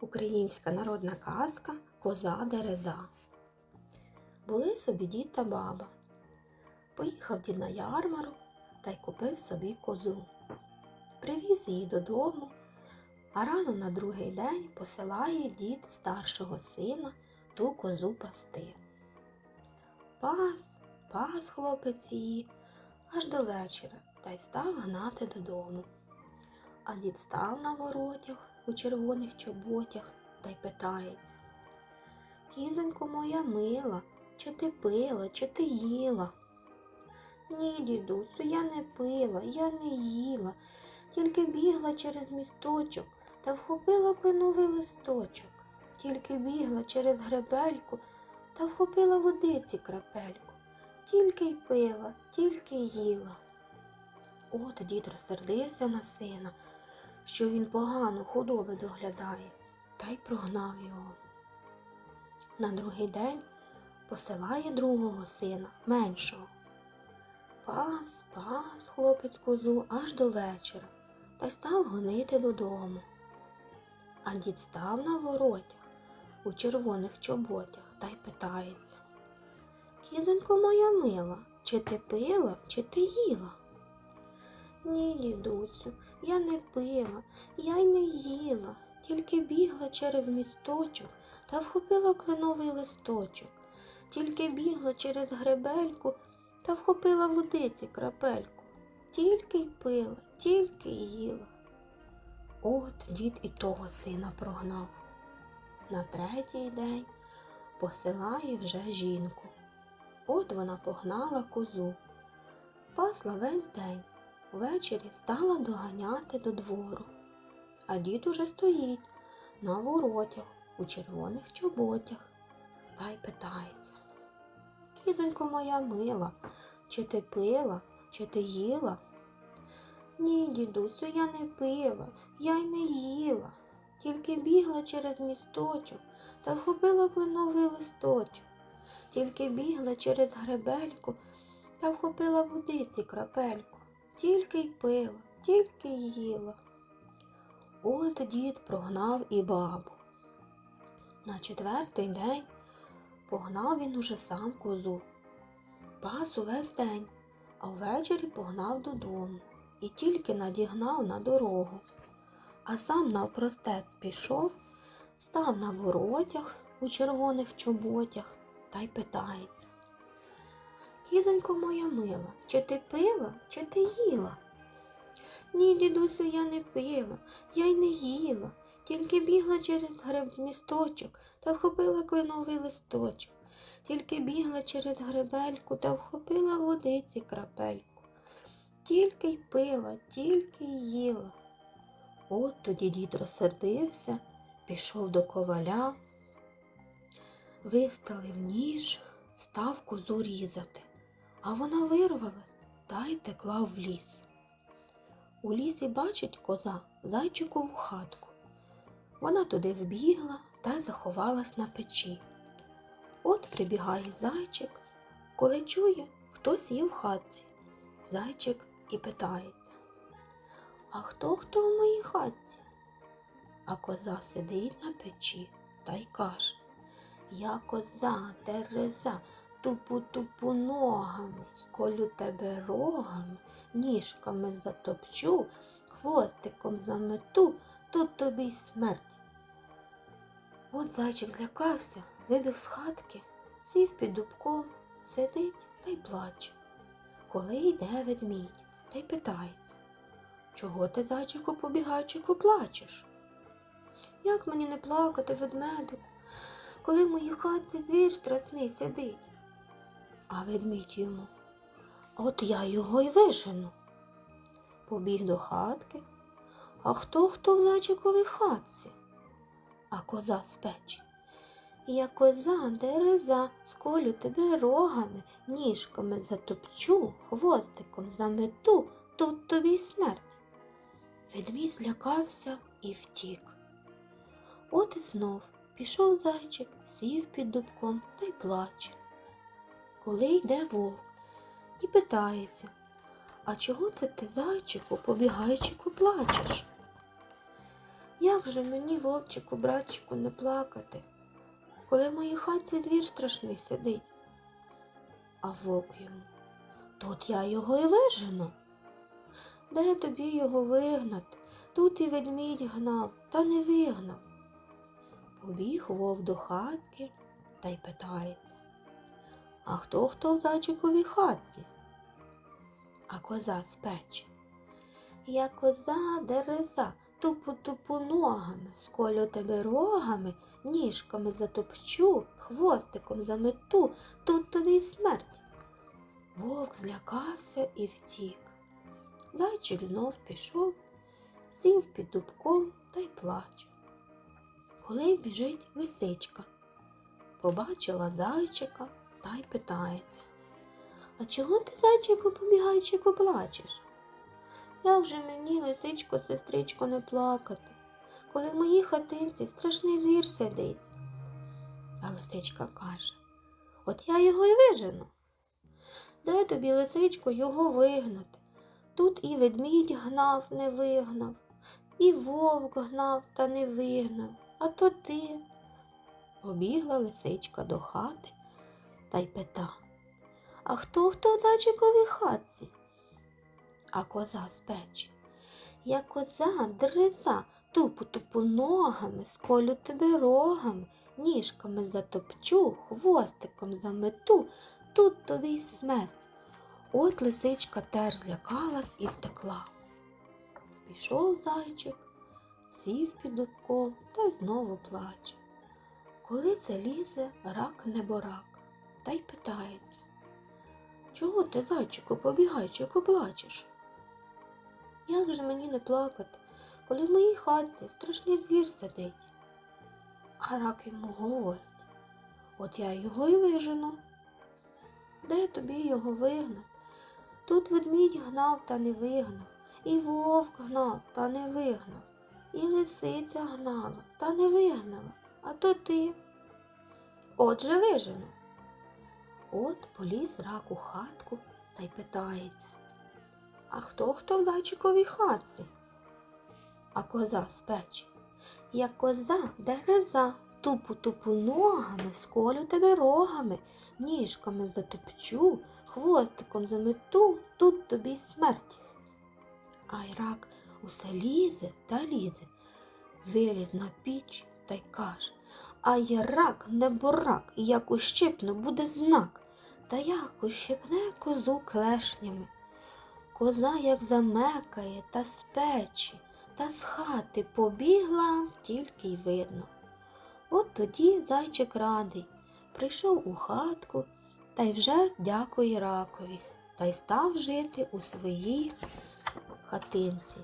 Українська народна казка Коза Дереза. Були собі дід та баба. Поїхав дід на ярмарок та й купив собі козу. Привіз її додому, а рано на другий день посилає дід старшого сина ту козу пасти. Пас, пас хлопець її аж до вечора та й став гнати додому. А дід став на воротях у червоних чоботях та й питається. Кізонько моя мила, чи ти пила, чи ти їла? Ні, дідусю, я не пила, я не їла, тільки бігла через місточок та вхопила кленовий листочок, тільки бігла через гребельку та вхопила водиці крапельку, тільки й пила, тільки їла. От дід розсердився на сина, що він погано худоби доглядає, та й прогнав його. На другий день посилає другого сина, меншого. Пас, пас, хлопець козу аж до вечора та й став гонити додому. А дід став на воротях у червоних чоботях та й питається. Кізонько моя мила, чи ти пила, чи ти їла? Ні, дідусю, я не пила, я й не їла, тільки бігла через місточок та вхопила кленовий листочок, тільки бігла через гребельку та вхопила водиці крапельку, тільки й пила, тільки й їла. От дід і того сина прогнав. На третій день посилає вже жінку. От вона погнала козу, пасла весь день. Ввечері стала доганяти до двору, а дід уже стоїть на воротях у червоних чоботях та й питається. Кізонько моя мила, чи ти пила, чи ти їла? Ні, дідусю, я не пила, я й не їла, тільки бігла через місточок та вхопила кленовий листочок, тільки бігла через гребельку та вхопила водиці крапельку тільки й пила, тільки й їла. От дід прогнав і бабу. На четвертий день погнав він уже сам козу. Пас увесь день, а ввечері погнав додому і тільки надігнав на дорогу. А сам навпростець пішов, став на воротях у червоних чоботях та й питається. Кізонько моя мила, чи ти пила, чи ти їла? Ні, дідусю, я не пила, я й не їла, тільки бігла через греб місточок та вхопила кленовий листочок, тільки бігла через гребельку та вхопила водиці крапельку, тільки й пила, тільки й їла. От тоді дід розсердився, пішов до коваля, виставив ніж, став козу різати а вона вирвалась та й текла в ліс. У лісі бачить коза зайчикову хатку. Вона туди вбігла та й заховалась на печі. От прибігає зайчик, коли чує, хтось є в хатці. Зайчик і питається А хто хто в моїй хатці? А коза сидить на печі та й каже Я коза, Тереза, тупу-тупу ногами, сколю тебе рогами, ніжками затопчу, хвостиком замету, тут тобі й смерть. От зайчик злякався, вибіг з хатки, сів під дубком, сидить та й плаче. Коли йде ведмідь та й питається Чого ти, зайчику, побігайчику, плачеш? Як мені не плакати, ведмедику, коли в моїй хатці звір страсний сидить? А ведмідь йому. От я його й вижену. Побіг до хатки. А хто хто в зайчиковій хатці? А коза з. Я коза, дереза, сколю тебе рогами, ніжками затопчу, хвостиком замету, тут тобі й смерть. Ведмідь злякався і втік. От і знов пішов зайчик, сів під дубком та й плаче коли йде вовк і питається, а чого це ти, зайчику, побігайчику, плачеш? Як же мені, вовчику, братчику, не плакати, коли в моїй хаті звір страшний сидить? А вовк йому, тут я його і вижену. Де тобі його вигнати? Тут і ведмідь гнав, та не вигнав. Побіг вовк до хатки та й питається. А хто хто в зайчиковій хатці? А коза з печі. Я коза дереза, тупу-тупу ногами, сколю тебе рогами, ніжками затопчу, хвостиком замету, тут тобі й смерть. Вовк злякався і втік. Зайчик знов пішов, сів під дубком та й плаче. Коли біжить лисичка, побачила зайчика та й питається. А чого ти, зайчику, побігайчику, плачеш? Як же мені, лисичко, сестричко, не плакати, коли в моїй хатинці страшний звір сидить? А лисичка каже, от я його й вижену. Де тобі, лисичко, його вигнати? Тут і ведмідь гнав, не вигнав, і вовк гнав та не вигнав, а то ти. Побігла лисичка до хати та й пита. А хто хто в зайчиковій хатці? А коза з печі. Я коза, дреза, тупу тупу ногами, сколю тебе рогами, ніжками затопчу, хвостиком замету, тут тобі й смерть. От лисичка теж злякалась і втекла. Пішов зайчик, сів під дубком та й знову плаче. Коли це лізе, рак неборак, та й питається. Чого ти, зайчику, побігайчику, плачеш? Як же мені не плакати, коли в моїй хатці страшний звір сидить? А рак йому говорить, от я його й вижену. Де тобі його вигнати? Тут ведмідь гнав та не вигнав, і вовк гнав та не вигнав, і лисиця гнала та не вигнала, а то ти. Отже вижену. От поліз рак у хатку та й питається. А хто хто в зайчиковій хатці? А коза з печі. Я коза дереза, тупу тупу ногами, сколю тебе рогами, ніжками затопчу, хвостиком замету, тут тобі й смерть. Ай рак усе лізе та лізе, виліз на піч та й каже Ай рак, не бурак, як ущипну буде знак, та як ущипне козу клешнями. Коза як замекає та з печі, та з хати побігла, тільки й видно. От тоді зайчик радий, прийшов у хатку та й вже дякує ракові, та й став жити у своїй хатинці.